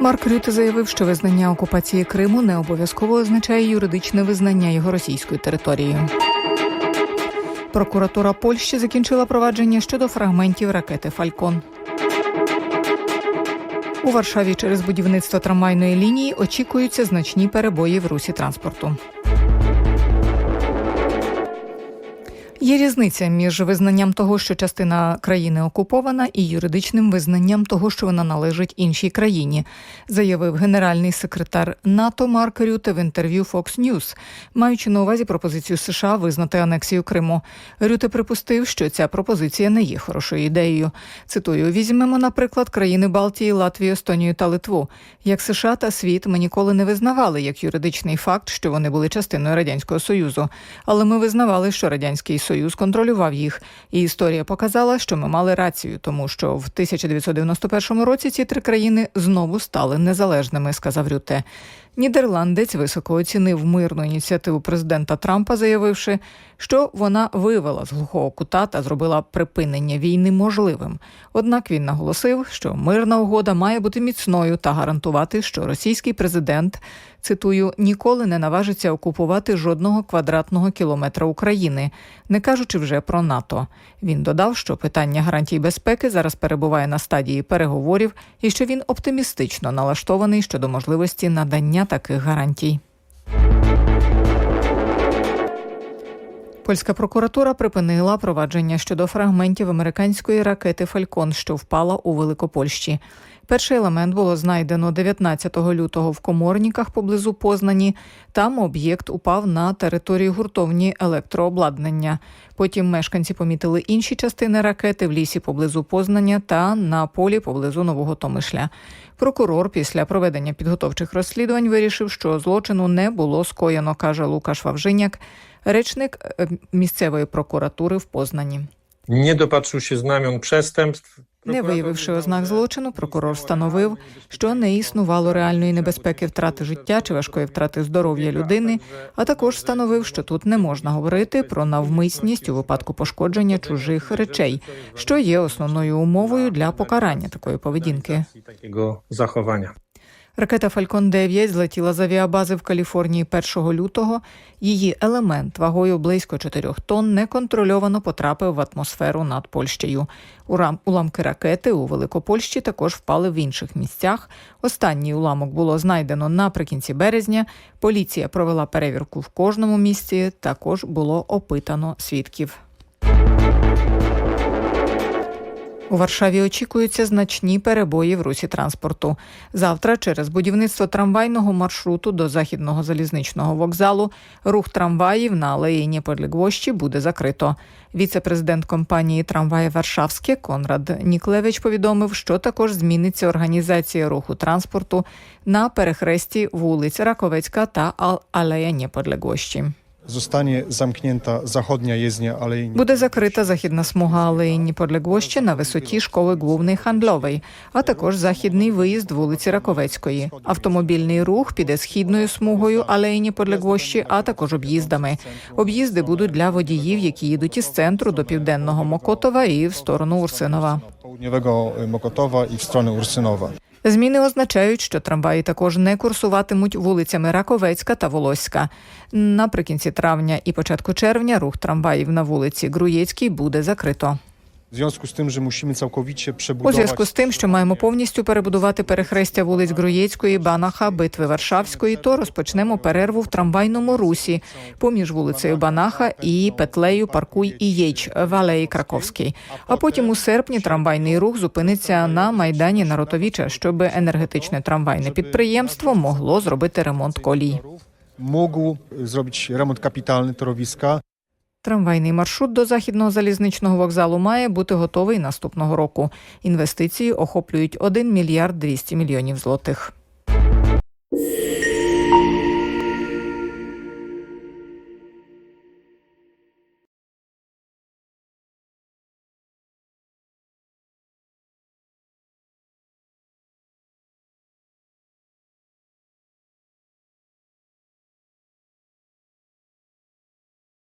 Марк Рюте заявив, що визнання окупації Криму не обов'язково означає юридичне визнання його російською територією. Прокуратура Польщі закінчила провадження щодо фрагментів ракети Фалькон. У Варшаві через будівництво трамвайної лінії очікуються значні перебої в русі транспорту. Є різниця між визнанням того, що частина країни окупована, і юридичним визнанням того, що вона належить іншій країні, заявив генеральний секретар НАТО Марк Рюте в інтерв'ю Fox News, маючи на увазі пропозицію США визнати анексію Криму. Рюте припустив, що ця пропозиція не є хорошою ідеєю. Цитую: візьмемо, наприклад, країни Балтії, Латвію, Естонію та Литву. Як США та світ ми ніколи не визнавали як юридичний факт, що вони були частиною радянського союзу, але ми визнавали, що радянський союз контролював їх. І історія показала, що ми мали рацію, тому що в 1991 році ці три країни знову стали незалежними, сказав Рюте. Нідерландець високо оцінив мирну ініціативу президента Трампа, заявивши, що вона вивела з глухого кута та зробила припинення війни можливим. Однак він наголосив, що мирна угода має бути міцною та гарантувати, що російський президент цитую ніколи не наважиться окупувати жодного квадратного кілометра України, не кажучи вже про НАТО. Він додав, що питання гарантій безпеки зараз перебуває на стадії переговорів і що він оптимістично налаштований щодо можливості надання таких гарантій. Польська прокуратура припинила провадження щодо фрагментів американської ракети Фалькон, що впала у Великопольщі. Перший елемент було знайдено 19 лютого в коморніках поблизу Познані. Там об'єкт упав на території гуртовні електрообладнання. Потім мешканці помітили інші частини ракети в лісі поблизу Познання та на полі поблизу Нового Томишля. Прокурор після проведення підготовчих розслідувань вирішив, що злочину не було скоєно, каже Лукаш Вавжиняк, речник е, місцевої прокуратури в Познані. Nie dopatrzył się znamion przestępstw. Не виявивши ознак злочину, прокурор встановив, що не існувало реальної небезпеки втрати життя чи важкої втрати здоров'я людини, а також встановив, що тут не можна говорити про навмисність у випадку пошкодження чужих речей, що є основною умовою для покарання такої поведінки. Його zachowania. Ракета Фалькон 9 злетіла з авіабази в Каліфорнії 1 лютого. Її елемент вагою близько 4 тонн неконтрольовано потрапив в атмосферу над Польщею. Урам уламки ракети у Великопольщі також впали в інших місцях. Останній уламок було знайдено наприкінці березня. Поліція провела перевірку в кожному місці. Також було опитано свідків. У Варшаві очікуються значні перебої в русі транспорту. Завтра через будівництво трамвайного маршруту до західного залізничного вокзалу рух трамваїв на алеї Нєподлігвощі буде закрито. Віце-президент компанії Трамваї Варшавське Конрад Ніклевич повідомив, що також зміниться організація руху транспорту на перехресті вулиць Раковецька та Алея Нєподлігвощі. Zostanie zamknięta zachodnia jezdnia Alei Буде закрита західна смуга алеї Ніподлегвощі на висоті школи Глувний Хандловий, а також західний виїзд вулиці Раковецької. Автомобільний рух піде східною смугою алеї Ніподлегвощі, а також об'їздами. Об'їзди будуть для водіїв, які їдуть із центру до південного Мокотова і в сторону Урсинова. Mokotowa i w stronę Ursynowa. Зміни означають, що трамваї також не курсуватимуть вулицями Раковецька та Волоська. Наприкінці травня і початку червня рух трамваїв на вулиці Груєцькій буде закрито. W związku z tym, że musimy całkowicie У зв'язку з тим, що маємо повністю перебудувати перехрестя вулиць Груєцької, Банаха, Битви Варшавської, то розпочнемо перерву в трамвайному русі поміж вулицею Банаха і петлею Паркуй і Єч в алеї Краковській. А потім у серпні трамвайний рух зупиниться на майдані Наротовіча, щоб енергетичне трамвайне підприємство могло зробити ремонт колій. mógł zrobić remont kapitalny torowiska. Трамвайний маршрут до західного залізничного вокзалу має бути готовий наступного року. Інвестиції охоплюють 1 мільярд 200 мільйонів злотих.